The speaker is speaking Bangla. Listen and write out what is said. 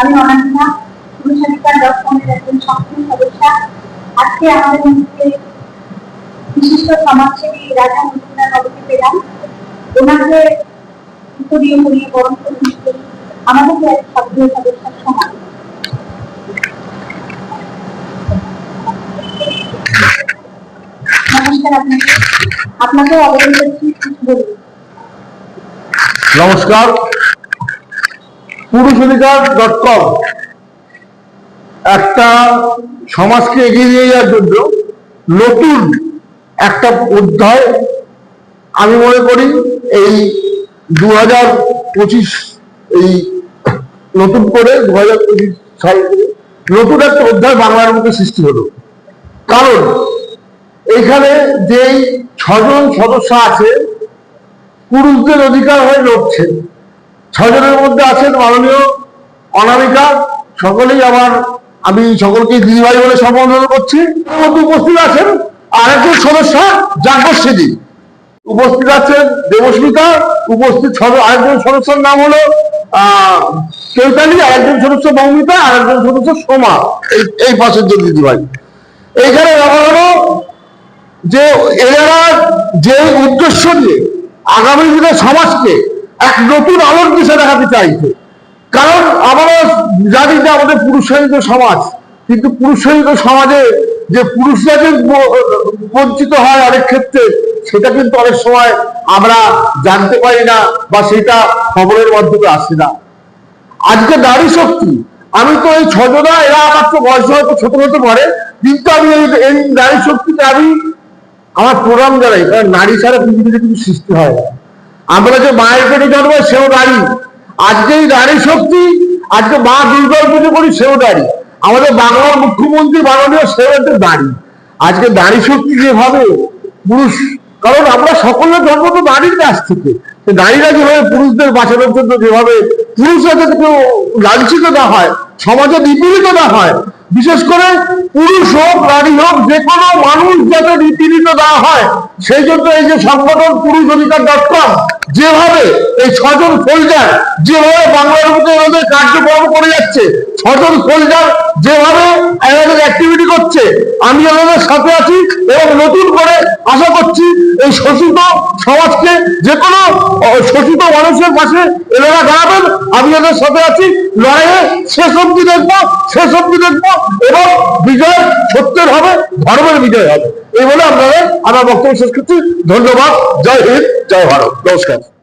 আমি অনামিকা পুরুষাধিকার একজন সক্রিয় সদস্যা। আজকে আমাদের মধ্যে বিশিষ্ট সমাজসেবী রাজা বাবুকে পেলাম। ওনাকে বরণ করে আমাদের এক সক্রিয় সদস্যার সমান নমস্কার আপনাকে। আপনাকেও আবেদন করছি। নমস্কার। পুরুষ অধিকার ডট কম একটা সমাজকে এগিয়ে নিয়ে যাওয়ার জন্য নতুন একটা অধ্যায় আমি মনে করি এই দু হাজার পঁচিশ, এই নতুন করে দু হাজার পঁচিশ সাল নতুন একটা অধ্যায় বাংলার মধ্যে সৃষ্টি হলো। কারণ এখানে যেই ছজন সদস্য আছে, পুরুষদের অধিকার হয়ে লড়ছেন ছজনের মধ্যে আছেন মাননীয় অনামিকা। সকলেই আমার, আমি সকলকে দিদিভাই বলে সম্বোধন করছি। উপস্থিত আছেন আরেকজন সদস্য যাজ্ঞশ্রী উপস্থিত আছেন দেবস্মিতা। উপস্থিত আরেকজন সদস্যের নাম হলো চৈতালি, আরেকজন সদস্য মৌমিতা, আরেকজন সদস্য সোমা। এই এই পাশের যে দিদিভাই। এইখানে ব্যাপার হলো যে এরা যে উদ্দেশ্য নিয়ে আগামী দিনে সমাজকে এক নতুন আলোর দিশে দেখাতে চাইছে। কারণ আমরা জানি যে আমাদের পুরুষায়িত সমাজ, কিন্তু পুরুষায়িত সমাজে যে পুরুষরা যে বঞ্চিত হয় অনেক ক্ষেত্রে, সেটা কিন্তু অনেক সময় আমরা জানতে পারি না বা সেটা খবরের মাধ্যমে আসে না। আজকে নারী শক্তি, আমি তো এই ছজনা, এরা আমার তো বয়স হয়তো ছোট হতে পারে, কিন্তু আমি এই- নারী শক্তিকে আমি আমার প্রোগ্রাম জানাই, কারণ নারী ছাড়া পৃথিবীতে কিছু সৃষ্টি হয় না। আমরা যে মায়ের পেটে জন্ম সেও নারী। আজকে এই নারী শক্তি, আজকে মা দুর্গার পুজো করি, সেও নারী। আমাদের বাংলার মুখ্যমন্ত্রী মাননীয় সেও একটা নারী। আজকে নারী শক্তি যেভাবে পুরুষ, কারণ আমরা সকলের জন্ম তো নারীর কাছ থেকে। নারীরা যেভাবে পুরুষদের বাঁচানোর জন্য যেভাবে পুরুষরা যাতে কেউ লাঞ্ছিত না হয়, সমাজে নিপীড়িত না হয়, বিশেষ করে পুরুষ হোক, নারী হোক, যে কোনো মানুষ যাতে নিপীড়িত না হয়, সেই জন্য এই যে সংগঠন পুরুষ অধিকার ডট কম যেভাবে এই ছজন ফোল্ডার যেভাবে বাংলার মধ্যে ওদের কার্যক্রম করে যাচ্ছে, ছজন ফোল্ডার যেভাবে অ্যাক্টিভিটি করছে, আমি ওনাদের সাথে আছি এবং নতুন করে আশা করছি এই শোষিত সমাজকে যে কোনো শোষিত মানুষের পাশে এনারা দাঁড়াবেন, আমি ওদের সাথে আছি, লড়াইয়ে শেষ অব্দি দেখব? শেষ অব্দি দেখব? এবং বিজয় সত্যের হবে, ধর্মের বিজয় হবে। এই বলে আপনাদের আমার বক্তব্য শেষ করছি। ধন্যবাদ। জয় হিন্দ, জয় ভারত। নমস্কার।